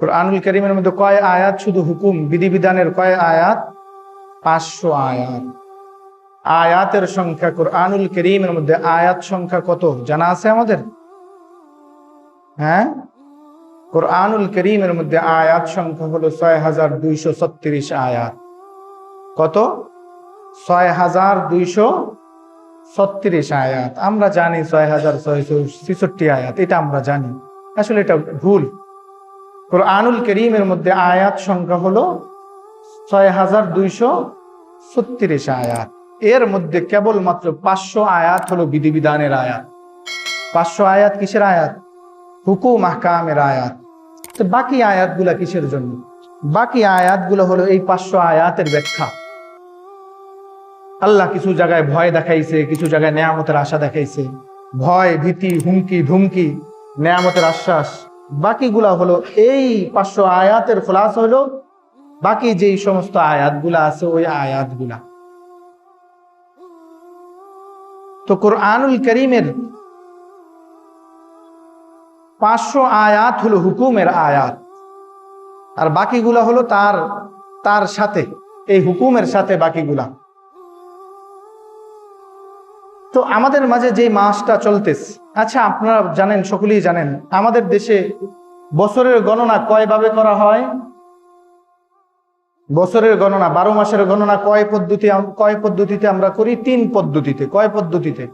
কোরআনুল করিমের মধ্যে কয় আয়াত? শুধু হুকুম, বিধিবিধানের কয় আয়াত? পাঁচশো আয়াত। আয়াতের সংখ্যা কোরআনুল করিমের মধ্যে আয়াত সংখ্যা কত? জানা আছে আমাদের? হ্যাঁ? কোরআনুল করিমের মধ্যে আয়াত সংখ্যা হলো ছয় হাজার দুইশো ছত্রিশ আয়াত। কত? ছয় হাজার দুইশো ছত্রিশ আয়াত। আমরা জানি ছয় হাজার ছয়শো ছেষট্টি আয়াত। এটা আমরা জানি। আসলে এটা ভুল। কোরআনুল করিমের মধ্যে আয়াত সংখ্যা হলো ছয় হাজার দুইশো ছত্রিশ আয়াত। এর মধ্যে কেবলমাত্র পাঁচশো আয়াত হলো বিধিবিধানের আয়াত। পাঁচশো আয়াত কিসের আয়াত? হুকুম আহকামের আয়াত। তো বাকি আয়াতগুলা কিসের জন্য? বাকি আয়াতগুলো হলো এই পাঁচশো আয়াতের ব্যাখ্যা। আল্লাহ কিছু জায়গায় ভয় দেখাইছে, কিছু জায়গায় নেয়ামতের আশা দেখাইছে। ভয়, ভীতি, হুমকি, ধুমকি, নেয়ামতের আশ্বাস। বাকিগুলা হলো এই পাঁচশো আয়াতের খোলাস হলো, বাকি যেই সমস্ত আয়াতগুলা আছে, ওই আয়াতগুলা। তো কোরআনুল করিমের পাঁচশো আয়াত হলো হুকুমের আয়াত। আর বাকিগুলা হলো তার তার সাথে, এই হুকুমের সাথে বাকিগুলা। তো আমাদের মাঝে যে মাসটা চলতেছে আচ্ছা আপনারা জানেন, সকলেই জানেন, আমাদের দেশে বছরের গণনা কয় ভাবে করা হয়? বছরের গণনা, বারো মাসের গণনা কয় পদ্ধতি কয় পদ্ধতিতে আমরা করি? তিন পদ্ধতিতে। কয় পদ্ধতিতে?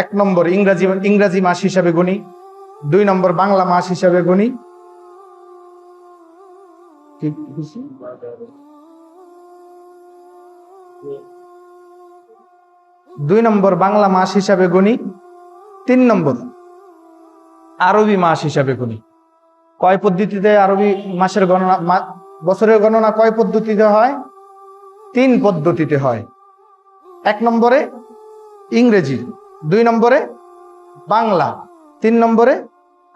এক নম্বর ইংরাজি ইংরাজি মাস হিসাবে গণি দুই নম্বর বাংলা মাস হিসাবে গণি কি বুঝছি? দুই নম্বর বাংলা মাস হিসাবে গণি, তিন নম্বর আরবি মাস হিসাবে গণি। কয় পদ্ধতিতে আরবি মাসের গণনা বছরের গণনা কয় পদ্ধতিতে হয়? তিন পদ্ধতিতে হয়। এক নম্বরে ইংরেজি, দুই নম্বরে বাংলা, তিন নম্বরে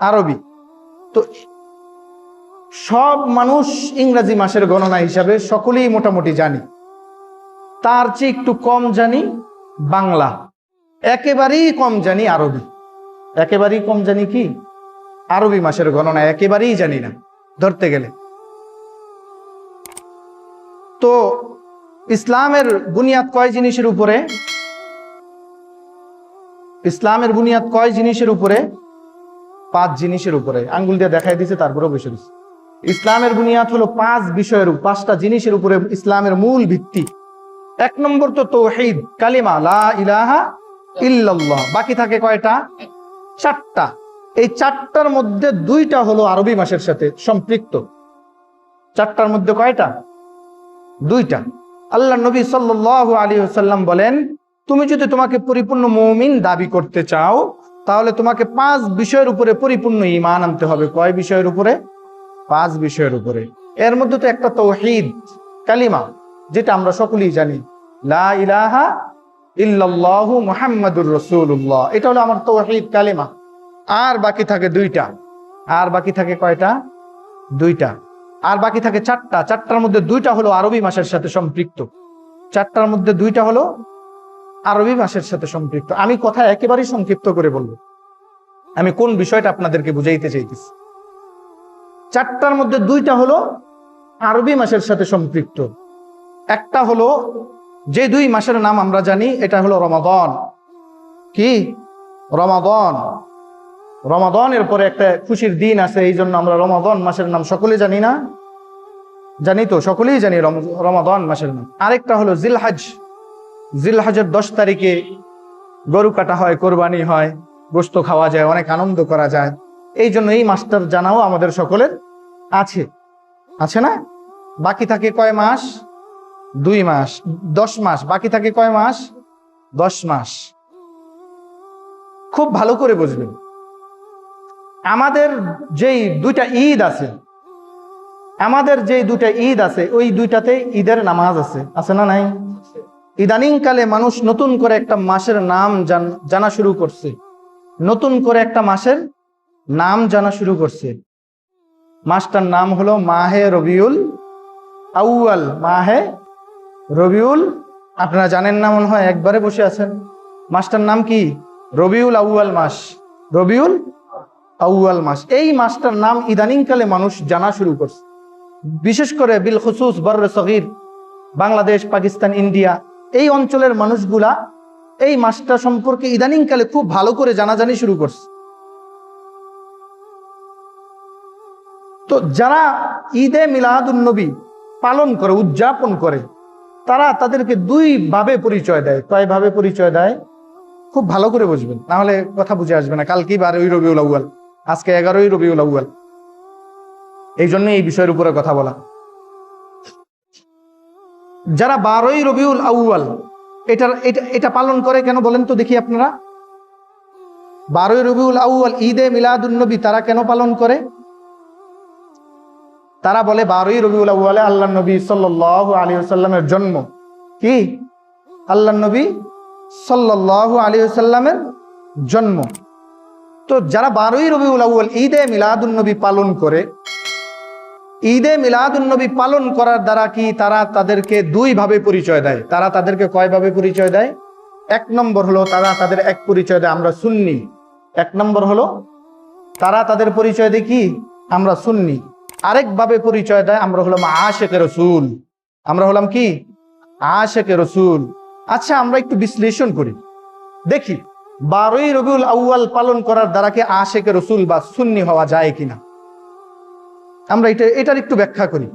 আরবি। তো সব মানুষ ইংরাজি মাসের গণনা হিসাবে সকলেই মোটামুটি জানি। তার চেয়ে একটু কম জানি বাংলা। একেবারেই কম জানি আরবি। একেবারেই কম জানি কি? আরবি মাসের গণনা একেবারেই জানি না, ধরতে গেলে। তো ইসলামের বুনিয়াদ কয় জিনিসের উপরে? ইসলামের বুনিয়াদ কয় জিনিসের উপরে? পাঁচ জিনিসের উপরে। আঙ্গুল দিয়ে দেখাই দিছে তারপরে বসে দিছে ইসলামের বুনিয়াদ হলো পাঁচ বিষয়ের, পাঁচটা জিনিসের উপরে ইসলামের মূল ভিত্তি। এক নম্বর তো তৌহিদ, কালিমা, লা ইলাহা ইল্লাল্লাহ। বাকি থাকে কয়টা? চারটা। এই চারটার মধ্যে দুইটা হলো আরবি মাসের সাথে সম্পৃক্ত। চারটার মধ্যে কয়টা? দুইটা। আল্লাহ নবী সাল্লাল্লাহু আলাইহি ওয়াসাল্লাম বলেন, তুমি যদি তোমাকে পরিপূর্ণ মুমিন দাবি করতে চাও, তাহলে তোমাকে পাঁচ বিষয়ের উপরে পরিপূর্ণ ঈমান আনতে হবে। কয় বিষয়ের উপরে? পাঁচ বিষয়ের উপরে। এর মধ্যে তো একটা তৌহিদ, কালিমা, যেটা আমরা সকলেই জানি। লা ইলাহা ইল্লাল্লাহু মুহাম্মাদুর রাসূলুল্লাহ। এটা হলো আমার তৌহিদ কালিমা। আর বাকি থাকে দুইটা। আর বাকি থাকে কয়টা? দুইটা। আর বাকি থাকে চারটা। চারটার মধ্যে দুইটা হলো আরবি মাসের সাথে সম্পৃক্ত। চারটার মধ্যে দুইটা হলো আরবি মাসের সাথে সম্পৃক্ত। আমি কথা একেবারেই সংক্ষিপ্ত করে বলব। আমি কোন বিষয়টা আপনাদেরকে বুঝাইতে চাইতেছি? চারটার মধ্যে দুইটা হলো আরবি মাসের সাথে সম্পৃক্ত। একটা হলো যে দুই মাসের নাম আমরা জানি, এটা হলো রমাদন। কি? রমাদন। রমাদনের পরে একটা খুশির দিন আছে, এই জন্য আমরা রমাদন মাসের নাম সকলে জানি না। জানি তো, সকলেই জানি রম- রমাদন মাসের নাম। আরেকটা হলো জিলহাজ। জিলহাজের দশ তারিখে গরু কাটা হয়, কোরবানি হয়, গোস্ত খাওয়া যায়, অনেক আনন্দ করা যায়। এই জন্য এই মাসটার জানাও আমাদের সকলের আছে। আছে না? বাকি থাকে কয় মাস? দুই মাস, দশ মাস, বাকি থাকে কয় মাস? দশ মাস। খুব ভালো করে বুঝবেন। আমাদের যেই দুইটা ঈদ আছে, আমাদের যে দুইটা ঈদ আছে, ওই দুইটাতে ঈদের নামাজ আছে। আছে না নাই? ইদানিং কালে মানুষ নতুন করে একটা মাসের নাম জান- জানা শুরু করছে। নতুন করে একটা মাসের নাম জানা শুরু করছে। মাসটার নাম হলো মাহে রবিউল আউয়াল, মাহে রবিউল, আপনারা জানেন না মনে হয়, একবারে বসে আছেন। মাসটার নাম কি? রবিউল আউয়াল মাস। রবিউল আউয়াল মাস। এই মাসটার নাম ইদানিংকালে মানুষ জানা শুরু করছে। বিশেষ করে বিল খুসুস বর্র সগির, বাংলাদেশ, পাকিস্তান, ইন্ডিয়া, এই অঞ্চলের মানুষগুলা এই মাসটা সম্পর্কে ইদানিংকালে খুব ভালো করে জানাজানি শুরু করছে। তো যারা ঈদে মিলাদুন্নবী পালন করে, উদযাপন করে তারা তাদেরকে দুই ভাবে পরিচয় দেয়। কয় ভাবে পরিচয় দেয়? খুব ভালো করে বুঝবেন। না হলে কথা বুঝে আসবে না। কালকেই বারোই রবিউল আউয়াল। আজকে এগারোই রবিউল আউয়াল। এই জন্য এই বিষয়ের উপরে কথা বলা। যারা বারোই রবিউল আউয়াল এটার এটা এটা পালন করে কেন বলেন তো দেখি আপনারা? বারোই রবিউল আউয়াল, ঈদে মিলাদুন্নবী তারা কেন পালন করে? তারা বলে, বারোই রবিউল আউয়ালে আল্লাহ নবী সাল্লাহ আলী সাল্লামের জন্ম। কি? আল্লাহ নবী সাল্লাহ আলী সাল্লামের জন্ম। তো যারা বারোই রবিউল আউয়াল ঈদে মিলাদুন্নবী পালন করে, ঈদে মিলাদুন্নবী পালন করার দ্বারা কি তারা তাদেরকে দুই ভাবে পরিচয় দেয়? তারা তাদেরকে কয় ভাবে পরিচয় দেয়? এক নম্বর হলো তারা তাদের এক পরিচয় দেয়, আমরা সুন্নি। এক নম্বর হলো তারা তাদের পরিচয় দেয় কি? আমরা সুন্নি। আরেকভাবে পরিচয় দেয়, আমরা হলাম আশেকে রসুল। আমরা হলাম কি? আশেকে রসুল। আচ্ছা আমরা একটু বিশ্লেষণ করি। দেখি, বারোই রবিউল আউয়াল পালন করার দ্বারা কি আশেকে রসুল বা সুন্নি হওয়া যায় কিনা? আমরা এটা, এটার একটু ব্যাখ্যা করি।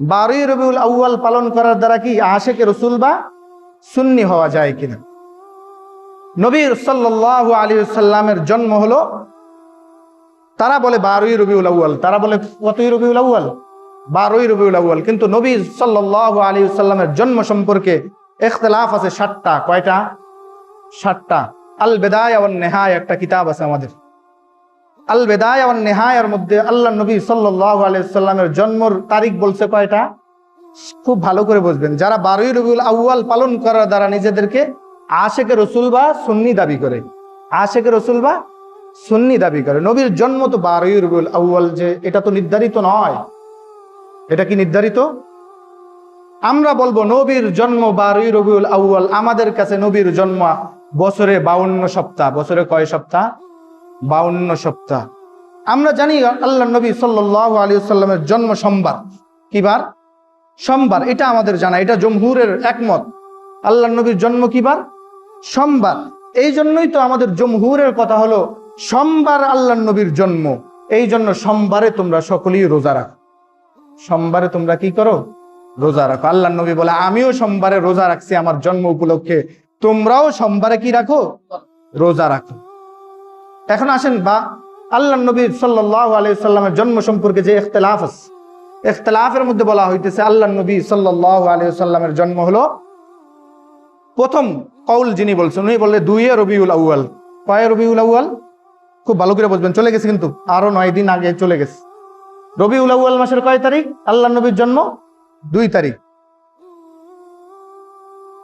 বারোই রবিউল আউয়াল পালন করার দ্বারা কি আশেকে রসুল বা সুন্নি হওয়া যায় কিনা? নবীর সাল্লাহ আলী সাল্লামের জন্ম হলো তারা বলে বারোই রবিউল আউয়াল। তারা বলে কতই রবিউল আউয়াল? বারোই রবিউল আউয়াল। কিন্তু নবী সাল্লাহ আলী সাল্লামের জন্ম সম্পর্কে এখতলাফ আছে ষাটটা কয়টা? ষাটটা আল বেদায় আওয়ান নেহায় একটা কিতাব আছে আমাদের। আল বেদায় আওয়ান নেহায়ের মধ্যে আল্লাহ নবী সাল্লাহ আলাইসাল্লামের জন্মর তারিখ বলছে কয়টা? খুব ভালো করে বুঝবেন। যারা বারোই রবিউল আউয়াল পালন করার দ্বারা নিজেদেরকে আশেকে রসুল বা সুন্নি দাবি করে। আশেকে রসুল বা সুন্নি দাবি করে। নবীর জন্ম তো বারোই রবিউল আউয়াল যে, এটা তো নির্ধারিত নয়। এটা কি নির্ধারিত? আমরা বলব নবীর জন্ম বারোই রবিউল আউয়াল। আমাদের কাছে নবীর জন্ম বছরে বাউন্ন সপ্তাহ। বছরে কয় সপ্তাহ? বাউন্ন সপ্তাহ। আমরা জানি আল্লাহ নবী সাল্লাহ আলী সাল্লামের জন্ম সোমবার। কিবার? সোমবার। এটা আমাদের জানা। এটা জমহুরের একমত। আল্লাহ নবীর জন্ম কিবার? সোমবার। এই জন্যই তো আমাদের জমহুরের কথা হলো সোমবার আল্লাহ নবীর জন্ম। এই জন্য সোমবারে তোমরা সকলেই রোজা রাখো। সোমবারে তোমরা কি করো? রোজা রাখো। আল্লাহ নবী বলে, আমিও সোমবারে রোজা রাখছি আমার জন্ম উপলক্ষে। তোমরাও সোমবারে কি রাখো? রোজা রাখো। এখন আসেন বা আল্লাহ নবী সাল্লাহ জন্ম সম্পর্কে যে ইখতলাফ আছে। ইখতলাফের মধ্যে বলা হইতেছে আল্লাহ নবী সাল্লাহ জন্ম হলো প্রথম কৌল যিনি বলছেন, উনি বললে দুইয়ে রবিউল আউয়াল। কয়ে রবিউল আউয়াল? খুব ভালো করে বলবেন চলে গেছে কিন্তু। আরও নয় দিন আগে চলে গেছে। রবিউল আউয়াল মাসের কয় তারিখ? আল্লাহ নবীর জন্ম দুই তারিখ।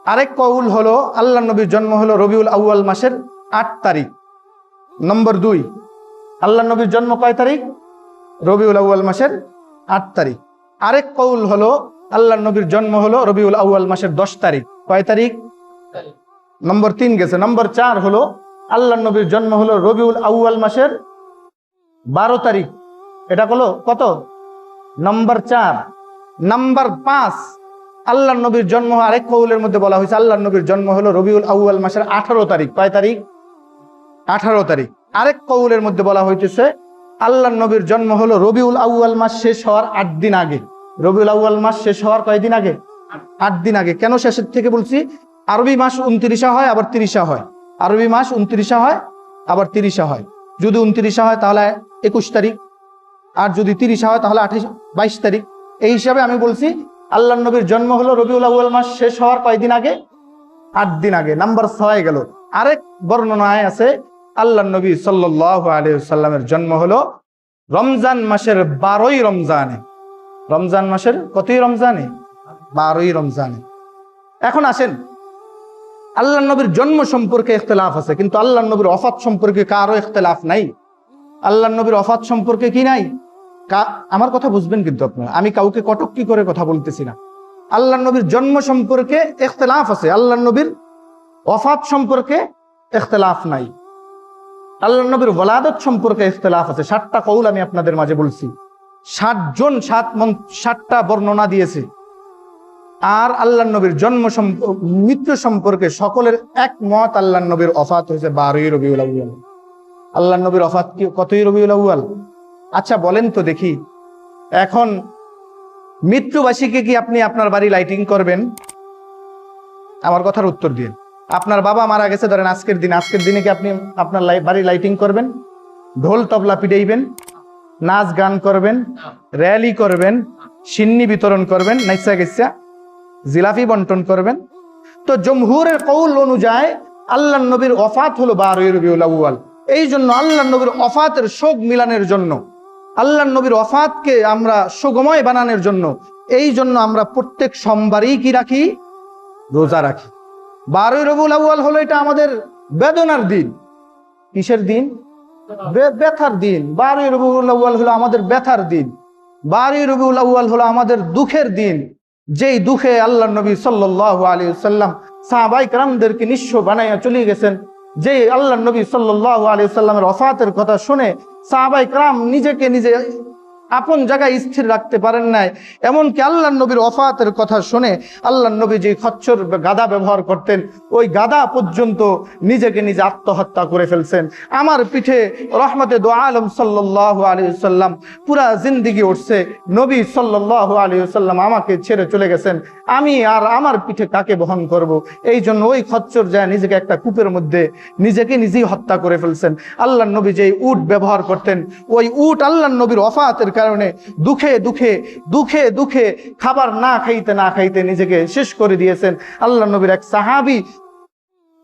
আরেক কৌল হলো, আল্লাহ নবীর জন্ম হলো রবিউল আউয়াল মাসের আট তারিখ। নম্বর দুই, আল্লাহ নবীর জন্ম কয় তারিখ? রবিউল আউয়াল মাসের আট তারিখ। আরেক কৌল হলো, আল্লাহ নবীর জন্ম হলো রবিউল আউয়াল মাসের দশ তারিখ। কয় তারিখ? নম্বর তিন গেছে। নম্বর চার হলো আল্লাহ নবীর জন্ম হলো রবিউল আউয়াল মাসের বারো তারিখ। এটা হলো কত? নম্বর চার। নাম্বার পাঁচ, আল্লাহ নবীর জন্ম আরেক কৌলের মধ্যে বলা হয়েছে, আল্লাহ নবীর জন্ম হলো রবিউল আউয়াল মাসের আঠারো তারিখ। কয় তারিখ? আঠারো তারিখ। আরেক কৌলের মধ্যে বলা হইতেছে, আল্লাহ নবীর জন্ম হলো রবিউল আউয়াল মাস শেষ হওয়ার আট দিন আগে। রবিউল আউয়াল মাস শেষ হওয়ার কয়দিন আগে? আট দিন আগে। কেন শেষের থেকে বলছি? আরবি মাস উনত্রিশা হয়, আবার তিরিশা হয়। আরবি মাস উনত্রিশে হয়, আবার তিরিশে হয়। যদি উনত্রিশে হয় তাহলে একুশ তারিখ, আর যদি তিরিশে হয় তাহলে আঠাশ, বাইশ তারিখ। এই হিসাবে আমি বলছি, আল্লাহ নবীর জন্ম হলো রবিউল আউয়াল মাস শেষ হওয়ার কয়দিন আগে? আট দিন আগে, নাম্বার ছয় গেল। আরেক বর্ণনায় আছে, আল্লাহ নবী সাল্লাহ আলিয়াল্লামের জন্ম হলো রমজান মাসের বারোই রমজানে। রমজান মাসের কতই রমজানে? বারোই রমজানে। এখন আসেন আল্লাহ নবীর জন্ম সম্পর্কে ইখতলাফ আছে, কিন্তু আল্লাহ নবীর অফাত সম্পর্কে কারও ইখতলাফ নাই। আল্লাহ নবীর অফাত সম্পর্কে কি নাই? আমার কথা বুঝবেন কিন্তু আপনারা। আমি কাউকে কটক্কি করে কথা বলতেছি না। আল্লাহ নবীর জন্ম সম্পর্কে ইখতলাফ আছে আল্লাহ নবীর অফাত সম্পর্কে ইখতলাফ নাই। আল্লাহ নবীর ওলাদত সম্পর্কে ইখতলাফ আছে। ষাটটা কৌল আমি আপনাদের মাঝে বলছি। ষাট জন সাত মন ষাটটা বর্ণনা দিয়েছে। আর আল্লাহ নবীর জন্ম মৃত্যু সম্পর্কে সকলের এক মত আল্লাহ নবীর অফাত হয়েছে বারোই রবিউল আউয়াল। আল্লাহ নবীর অফাত কি কতই রবিউল আউয়াল? আচ্ছা বলেন তো দেখি। এখন মৃত্যুবাসীকে কি আপনি আপনার বাড়ি লাইটিং করবেন? আমার কথার উত্তর দিন আপনার বাবা মারা গেছে ধরেন আজকের দিন। আজকের দিনে কি আপনি আপনার বাড়ি লাইটিং করবেন? ঢোল তবলা পিটাইবেন? নাচ গান করবেন? র্যালি করবেন? সিন্নি বিতরণ করবেন? নাইসা গেসা জিলাফি বন্টন করবেন। তো জমহুরের কৌল অনুযায়ী আল্লাহ নবীর অফাত হলো বারোই রবিউল আউয়াল। এই জন্য আল্লাহ নবীর অফাতের শোক মিলানের জন্য আল্লাহ নবীর অফাতকে আমরা সুগময় বানানোর জন্য, এই জন্য আমরা প্রত্যেক সোমবারই কি রাখি? রোজা রাখি। বারোই রবিউল আউয়াল হলো এটা আমাদের বেদনার দিন। কিসের দিন? ব্যথার দিন। বারোই রবিউল আউয়াল হলো আমাদের ব্যথার দিন। বারোই রবিউল আউয়াল হলো আমাদের দুঃখের দিন। যেই দুঃখে আল্লাহ নবী সাল্লাহ আলী সাল্লাম সাহাবাই কালামদেরকে নিঃস্ব বানাইয়া চলে গেছেন যে আল্লাহ নবী সাল্লাহ আলী সাল্লামের অফাতের কথা শুনে সাহাবাই কালাম নিজেকে নিজে আপন জায়গায় স্থির রাখতে পারেন নাই। এমনকি আল্লাহ নবীর অফাতের কথা শুনে আল্লাহ নবী যে খচ্চর গাদা ব্যবহার করতেন, ওই গাদা পর্যন্ত নিজেকে নিজে আত্মহত্যা করে ফেলছেন। আমার পিঠে রহমতে দো আলম সাল্লাহ আলী সাল্লাম পুরা জিন্দিগি উঠছে। নবী সাল্লাহ আলী সাল্লাম আমাকে ছেড়ে চলে গেছেন। আমি আর আমার পিঠে কাকে বহন করব। এই জন্য ওই খচ্চর যায় নিজেকে একটা কূপের মধ্যে নিজেকে নিজেই হত্যা করে ফেলছেন। আল্লাহ নবী যে উট ব্যবহার করতেন, ওই উট আল্লাহ নবীর অফাতের কারণে দুঃখে দুঃখে দুঃখে দুঃখে খাবার না খাইতে না খাইতে নিজেকে শেষ করে দিয়েছেন আল্লাহ নবীর এক সাহাবি।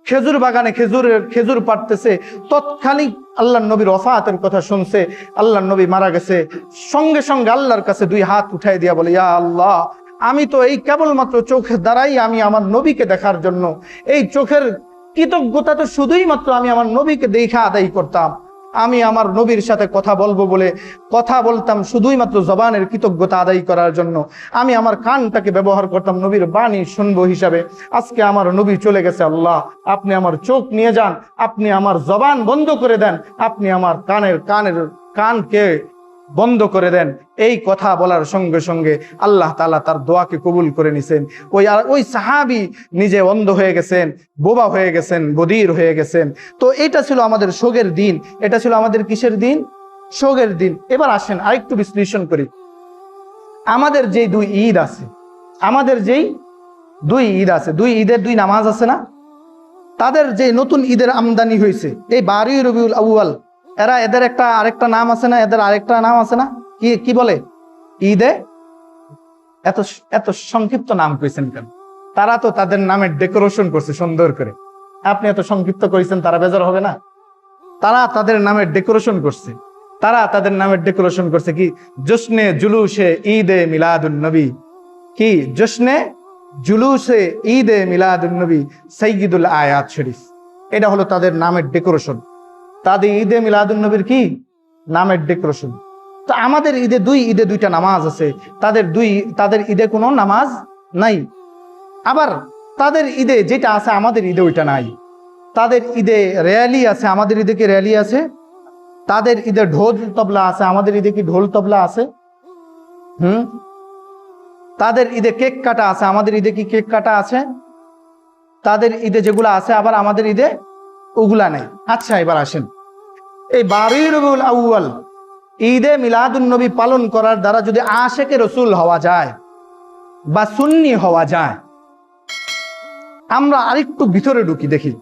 খেজুর বাগানে খেজুরের খেজুর পাড়তেছে, তৎক্ষণিক আল্লাহ নবীর অফাতের কথা শুনছে। আল্লাহ নবী মারা গেছে। সঙ্গে সঙ্গে আল্লাহর কাছে দুই হাত উঠাই দিয়া বলে, ইয়া আল্লাহ, আমি তো এই কেবলমাত্র চোখের দ্বারাই আমি আমার নবীকে দেখার জন্য। এই চোখের কৃতজ্ঞতা তো শুধুই মাত্র আমি আমার নবীকে দেখা আদায় করতাম। আমি আমার নবীর সাথে কথা বলব বলে কথা বলতাম শুধুই মাত্র জবানের কৃতজ্ঞতা আদায় করার জন্য। আমি আমার কানটাকে ব্যবহার করতাম নবীর বাণী শুনব হিসাবে। আজকে আমার নবী চলে গেছে, আল্লাহ, আপনি আমার চোখ নিয়ে যান, আপনি আমার জবান বন্ধ করে দেন, আপনি আমার কানের কানের, কানকে বন্ধ করে দেন। এই কথা বলার সঙ্গে সঙ্গে আল্লাহ তালা তার দোয়াকে কবুল করে নিছেন। ওই ওই সাহাবি নিজে অন্ধ হয়ে গেছেন, বোবা হয়ে গেছেন, বদির হয়ে গেছেন। তো এটা ছিল আমাদের শোকের দিন। এটা ছিল আমাদের কিসের দিন? শোকের দিন। এবার আসেন আরেকটু বিশ্লেষণ করি। আমাদের যে দুই ঈদ আছে, আমাদের যেই দুই ঈদ আছে, দুই ঈদের দুই নামাজ আছে না? তাদের যে নতুন ঈদের আমদানি হয়েছে, এই বারুই রবিউল আউয়াল এরা এদের একটা আরেকটা নাম আছে না? এদের আরেকটা নাম আছে না? কি কি বলে? ঈদে? এত এত সংক্ষিপ্ত নাম কইছেন কেন? তারা তো তাদের নামের ডেকোরেশন করছে সুন্দর করে। আপনি এত সংক্ষিপ্ত করেছেন তারা বেজার হবে না? তারা তাদের নামের ডেকোরেশন করছে। তারা তাদের নামের ডেকোরেশন করছে কি? জশ্নে জুলুসে ঈদে মিলাদুন নবী। কি? জশ্নে জুলুসে ঈদে মিলাদুন নবী সৈয়দুল আয়াত শরীফ। এটা হলো তাদের নামের ডেকোরেশন তাদের ঈদে মিলাদুন নবীর কি? নামের ডেকোরেশন তো আমাদের ঈদে দুই, ঈদে দুইটা নামাজ আছে। তাদের দুই, তাদের ঈদে কোনো নামাজ নাই। আবার তাদের ঈদে যেটা আছে, আমাদের ঈদে ওইটা নাই। তাদের ঈদে র্যালি আছে, আমাদের ঈদে কি র্যালি আছে? তাদের ঈদে ঢোল তবলা আছে, আমাদের ঈদে কি ঢোল তবলা আছে? হুম? তাদের ঈদে কেক কাটা আছে, আমাদের ঈদে কি কেক কাটা আছে? তাদের ঈদে যেগুলো আছে, আবার আমাদের ঈদে ওগুলা নেই। আচ্ছা এবার আসেন। এই বারুই রবিউল আউয়াল, ঈদে মিলাদুন নবী পালন করার দ্বারা যদি আশেকে রসুল হওয়া যায় বা সুন্নি হওয়া যায়, আমরা আরেকটু ভিতরে ঢুকি দেখি।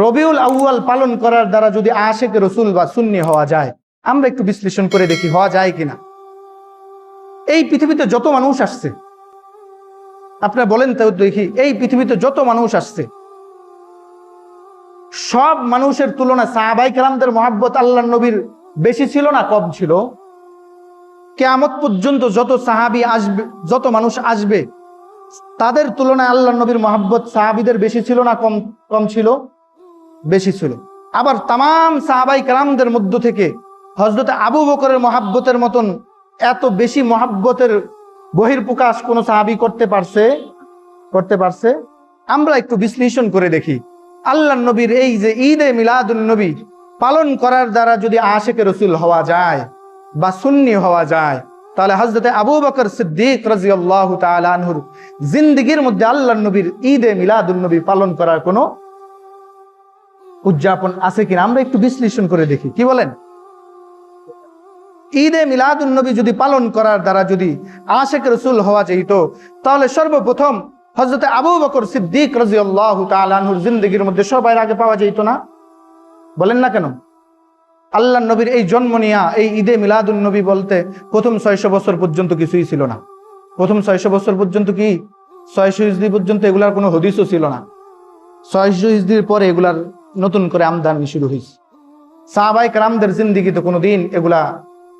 রবিউল আউয়াল পালন করার দ্বারা যদি আশেকে রসুল বা সুন্নি হওয়া যায়, আমরা একটু বিশ্লেষণ করে দেখি হওয়া যায় কিনা। এই পৃথিবীতে যত মানুষ আসছে, আপনারা বলেন তো দেখি, এই পৃথিবীতে যত মানুষ আসছে সব মানুষের তুলনায় সাহাবাই কালামদের মহাব্বত আল্লাহ নবীর বেশি ছিল না, কম ছিল। কেয়ামত পর্যন্ত যত সাহাবি আসবে, যত মানুষ আসবে, তাদের তুলনায় আল্লাহ নবীর মহাব্বত সাহাবিদের বেশি ছিল না, কম কম ছিল, বেশি ছিল। আবার তাম সাহাবাই কালামদের মধ্য থেকে হজরত আবু বকরের মহাব্বতের মতন এত বেশি মহাব্বতের বহির্প্রকাশ কোনো সাহাবি করতে পারছে করতে পারছে? আমরা একটু বিশ্লেষণ করে দেখি। আল্লাহ নবীর এই যে ঈদে মিলাদুল নবী পালন করার দ্বারা যদি আশেকে রসুল হওয়া যায় বা সুন্নি হওয়া যায়, তাহলে হজরতে আবু বকর সিদ্দিক রাজি আল্লাহ তালহুর জিন্দিগির মধ্যে আল্লাহ নবীর ঈদে মিলাদুল নবী পালন করার কোনো উদযাপন আছে কিনা? আমরা একটু বিশ্লেষণ করে দেখি। কি বলেন? ঈদে মিলাদুল নবী যদি পালন করার দ্বারা যদি আশেক রসুল হওয়া যেত তাহলে সর্বপ্রথম হজরতে আবু বকর সিদ্দিক রাজি আল্লাহ তালহুর জিন্দগির মধ্যে সবাই আগে পাওয়া যেত না। বলেন না কেন? আল্লাহ নবীর এই জন্ম নিয়া, এই ঈদে মিলাদুল নবী বলতে প্রথম ছয়শো বছর পর্যন্ত কিছুই ছিল না। প্রথম ছয়শো বছর পর্যন্ত কি? ছয়শো ইসদি পর্যন্ত এগুলার কোনো হদিসও ছিল না। ছয়শো ইসদির পরে এগুলার নতুন করে আমদানি শুরু হয়েছে সাহাবাই কারামদের জিন্দিগিতে কোনো দিন এগুলা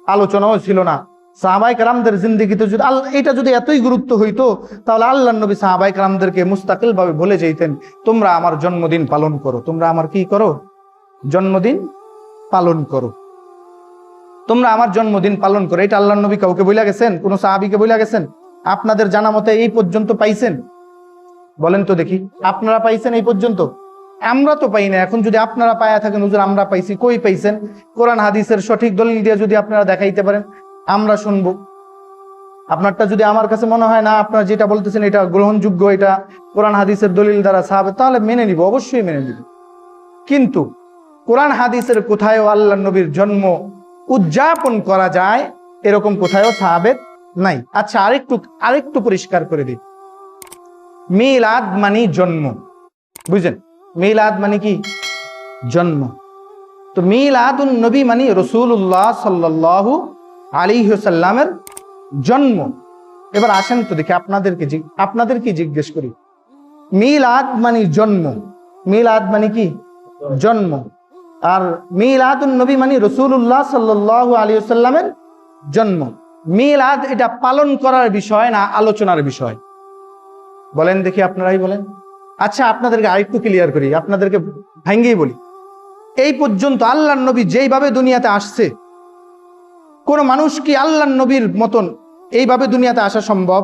আলোচনাও ছিল না। সাহাবাই কারামদের জিন্দিগিতে যদি আল্লাহ এটা যদি এতই গুরুত্ব হইতো, তাহলে আল্লাহ নবী সাহাবাই কারামদেরকে মুস্তাকিল ভাবে বলে যেতেন তোমরা আমার জন্মদিন পালন করো। তোমরা আমার কি করো? জন্মদিন পালন করো। তোমরা আমার জন্মদিন পালন করো। এটা আল্লাহ নবী কাউকে বইলা গেছেন? কোন সাহাবিকে বইলা গেছেন? আপনাদের জানা মতে এই পর্যন্ত পাইছেন? বলেন তো দেখি, আপনারা পাইছেন এই পর্যন্ত? আমরা তো পাই না। এখন যদি আপনারা পায়া থাকেন আমরা পাইছি। কই পাইছেন? কোরআন, হাদিসের সঠিক দলিল দিয়ে যদি আপনারা দেখাইতে পারেন আমরা শুনব। আপনারটা যদি আমার কাছে মনে হয় না, আপনারা যেটা বলতেছেন এটা গ্রহণযোগ্য, এটা কোরআন হাদিসের দলিল দ্বারা সাহাবে তাহলে মেনে নিব, অবশ্যই মেনে নিব। কিন্তু কোরআন হাদিসের কোথায়ও আল্লাহ নবীর জন্ম উদযাপন করা যায় এরকম কোথায়ও সাহাবেদ নাই। আচ্ছা আরেকটু আরেকটু পরিষ্কার করে দিই। মিলাদ মানি জন্ম। বুঝলেন? মিলাদ মানে কি? জন্ম। তো মিলাদুন নবী মানে রসুল্লাহ সাল্লাহ আলী সাল্লামের জন্ম। এবার আসেন তো দেখি আপনাদেরকে আপনাদেরকে জিজ্ঞেস করি। মিল মিলাদ মানে জন্ম। মিল মিলাদ মানে কি? জন্ম। আর মিলাদুন নবী মানে রসুল্লাহ সাল্লাহ আলী সাল্লামের জন্ম। মিলাদ এটা পালন করার বিষয় না আলোচনার বিষয়। বলেন দেখি আপনারাই বলেন। আচ্ছা আপনাদেরকে আরেকটু ক্লিয়ার করি। আপনাদেরকে ভাঙ্গেই বলি। এই পর্যন্ত আল্লাহ নবী যেইভাবে দুনিয়াতে আসছে কোন মানুষ কি আল্লাহ নবীর মতন এইভাবে দুনিয়াতে আসা সম্ভব?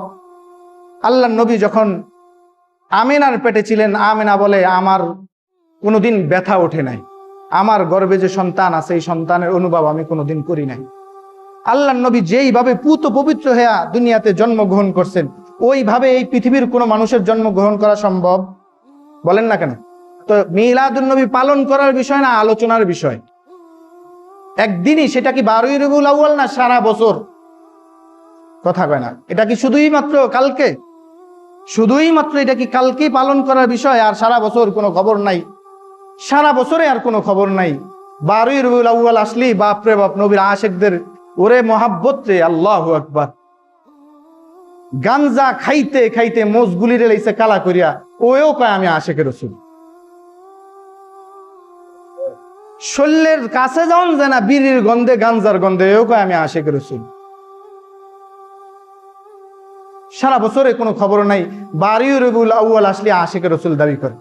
আল্লাহ নবী যখন আমেনার পেটে ছিলেন, আমেনা বলে, আমার কোনোদিন ব্যথা ওঠে নাই। আমার গর্বে যে সন্তান আছে, এই সন্তানের অনুভব আমি কোনোদিন করি নাই। আল্লাহ নবী যেইভাবে পুত পবিত্র হইয়া দুনিয়াতে জন্মগ্রহণ করছেন, ওইভাবে এই পৃথিবীর কোনো মানুষের জন্মগ্রহণ করা সম্ভব? বলেন না কেন? তো মিলাদুল নবী পালন করার বিষয় না আলোচনার বিষয়? একদিনই সেটা কি বারোই রবিউল আউ্য়াল না সারা বছর? কথা কয় না। এটা কি শুধুই মাত্র কালকে? শুধুই মাত্র এটা কি কালকেই পালন করার বিষয়? আর সারা বছর কোনো খবর নাই। সারা বছরে আর কোনো খবর নাই। বারোই রবিউল আউ্য়াল আসলি, বাপরে বাপ, নবীর আশেকদের ওরে মহাব্বত রে, আল্লাহ আকবার। গাঞ্জা খাইতে খাইতে মোজগুলি রেলাইছে কালা করিয়া। ওও কয় আমি আশেকের রসুল। শল্যের কাছে যাওন যে না বিড়ির গন্ধে, গাঞ্জার গন্ধে, এও কয় আমি আশেকের রসুল। সারা বছরে কোনো খবর নাই বারোই রবিউল আউ্য়াল আসলে আশেকের রসুল দাবি করে।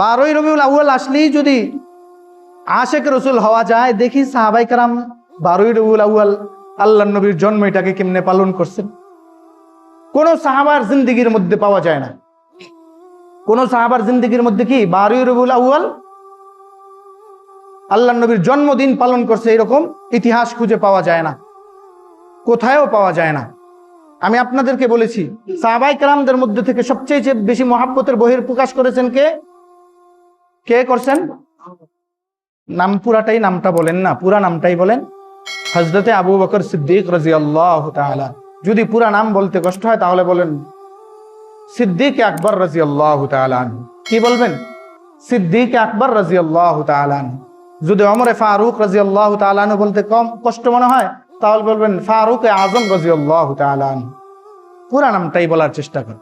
বারোই রবিউল আউ্য়াল আসলেই যদি আশেক রসুল হওয়া যায়, দেখি সাহাবাই কারাম বারোই রবিউল আউ্য়াল আল্লাহ নবীর জন্ম এটাকে কেমনে পালন করছেন? কোন সাহাবার জিন্দিগির মধ্যে পাওয়া যায় না। কোন সাহাবার জিন্দিগির মধ্যে কি? বারোই রবিউল আউ্য়াল? আল্লাহ নবীর জন্মদিন পালন করছে এরকম, ইতিহাস খুঁজে পাওয়া যায় না। কোথায়ও পাওয়া যায় না। আমি আপনাদেরকে বলেছি, সাহাবাই কালামদের মধ্যে থেকে সবচেয়ে বেশি মহাব্বতের বহির প্রকাশ করেছেন কে? কে করছেন? নাম পুরাটাই নামটা বলেন না, পুরা নামটাই বলেন। হজরতে আবু বকর সিদ্দিক রাজি আল্লাহ যদি পুরা নাম বলতে কষ্ট হয়, তাহলে বলেন সিদ্দিক আকবর রাজি আল্লাহ কি বলবেন? সিদ্দিক আকবর রাজি আল্লাহ যদি অমরে ফারুক রাজি আল্লাহ তালানু বলতে কম কষ্ট মনে হয়, তাহলে বলবেন ফারুক আজম রাজি আল্লাহ পুরা নামটাই বলার চেষ্টা করেন।